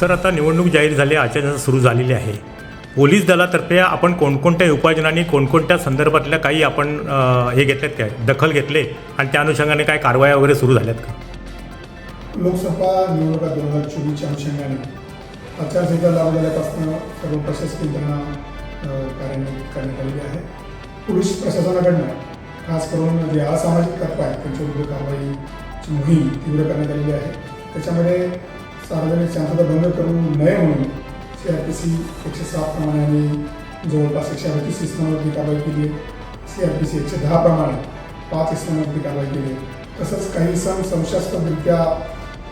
Sir आता निवडणूक जाहीर झाली आचारसंहिता सुरू झालेली आहे. पोलीस दलातर्फे आपण कोणकोणत्या उपाययोजनांनी कोणकोणत्या संदर्भातल्या काही आपण अ, हे घेतल्यात काय दखल घेतले आणि त्या अनुषंगाने काय कारवाया वगैरे सुरू झाल्यात का? लोकसभा निवडणुका दोन हजार चोवीसच्या अनुषंगाने. आचारसंहिता लागू झाल्यापासून सर्व प्रशासकीय यंत्रणा अ, कार्यान्वित करण्यात आलेली आहे पोलीस प्रशासनाकडनं खास करून जे असामाजिक तत्व आहेत त्यांच्याविरुद्ध कारवाईची मोहीम तीव्र करण्यात आलेली आहे. त्याच्यामध्ये सार्वजनिक शांतता भंग करू नये म्हणून सी आर पी सी एकशे सात प्रमाणे आम्ही जवळपास एकशे अडतीस इस्मावरती कारवाई केली आहे. सी आर पी सी एकशे दहा प्रमाणे पाच इस्मावरती कारवाई केली आहे. तसंच काही सण संशयास्पदरित्या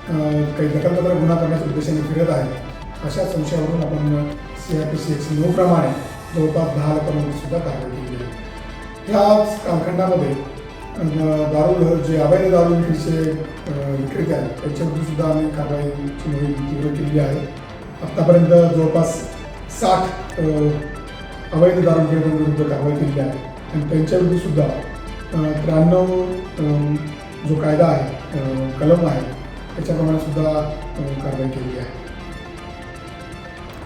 काही दखलपात्र गुन्हा करण्याच्या उद्देशाने फिरत आहे अशा संशयावरून आपण सी आर पी सी एकशे नऊ प्रमाणे जवळपास दहा लाखांमध्ये सुद्धा कारवाई केली आहे. ह्याच कालखंडामध्ये दारू जे अवैध दारू विक्रीचे विक्रेते आहेत त्यांच्यावरती सुद्धा आम्ही कारवाईची मोहीम तीव्र केलेली आहे. आत्तापर्यंत जवळपास साठ अवैध दारू विक्रेत्यांविरुद्ध कारवाई केलेली आहे. आणि त्यांच्याविरुद्ध सुद्धा त्र्याण्णव जो कायदा आहे कलम आहे त्याच्याप्रमाणे सुद्धा कारवाई केलेली आहे.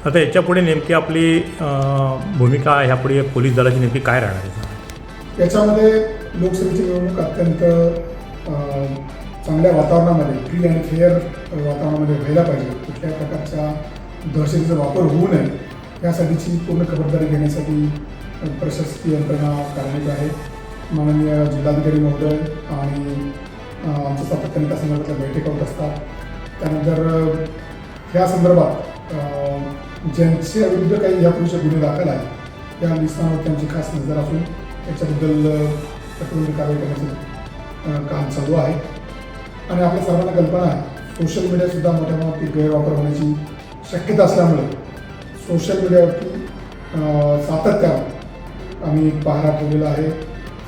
आता याच्यापुढे नेमकी आपली भूमिका ह्यापुढे पोलीस दलाची नेमकी काय राहणार आहे? याच्यामध्ये लोकसभेची निवडणूक अत्यंत चांगल्या वातावरणामध्ये फ्री आणि फेअर वातावरणामध्ये व्हायला पाहिजे. कुठल्या प्रकारच्या दहशतीचा वापर होऊ नये यासाठीची पूर्ण खबरदारी घेण्यासाठी प्रशासकीय यंत्रणा कारणीत आहे. माननीय जिल्हाधिकारी महोदय आणि आमच्या सातत्याने त्या संदर्भातल्या बैठका होत असतात. त्यानंतर ह्या संदर्भात ज्यांच्या विरुद्ध काही यापूर्वीचे गुन्हे दाखल आहेत त्या लिस्टांवर त्यांची खास नजर असून त्याच्याबद्दल अ, कारवाई करण्याचं काम चालू आहे. आणि आपल्या सर्वांना कल्पना आहे सोशल मीडियासुद्धा मोठ्या प्रमाणात गैरवापर होण्याची शक्यता असल्यामुळे सोशल मीडियावरती सातत्यानं आम्ही पहारा ठेवलेला आहे.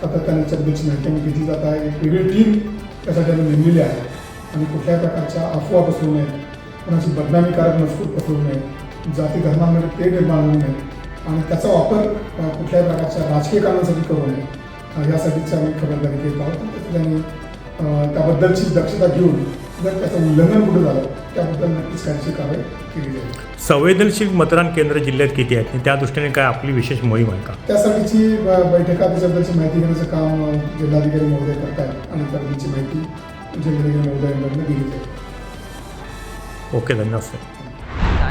सातत्याने त्याच्याबद्दलची माहिती घेतली जात आहे. एक वेगळी टीम त्यासाठी आम्ही नेमलेली आहे. आणि कुठल्याही प्रकारच्या अफवा पसरू नये कोणाची बदनामीकारक मजकूर पसरू नये जाती धर्मामध्ये ते निर्माण होऊ नये आणि त्याचा वापर कुठल्याही प्रकारच्या राजकीय कारणासाठी करू नये. यासाठीची आम्ही खबरदारी घेत आहोत. त्यांनी त्याबद्दलची दक्षता घेऊन जर त्याचं उल्लंघन कुठं झालं त्याबद्दल नक्कीच काहीशी कारवाई केली जाईल. संवेदनशील मतदान केंद्र जिल्ह्यात किती आहेत? त्या दृष्टीने काय आपली विशेष मोहीम आहे का? त्यासाठीची बैठका त्याच्याबद्दलची माहिती घेण्याचं काम जिल्हाधिकारी महोदय करतायत आणि त्याबद्दलची माहिती जिल्हाधिकारी महोदयांकडून दिली जाईल. ओके धन्यवाद सर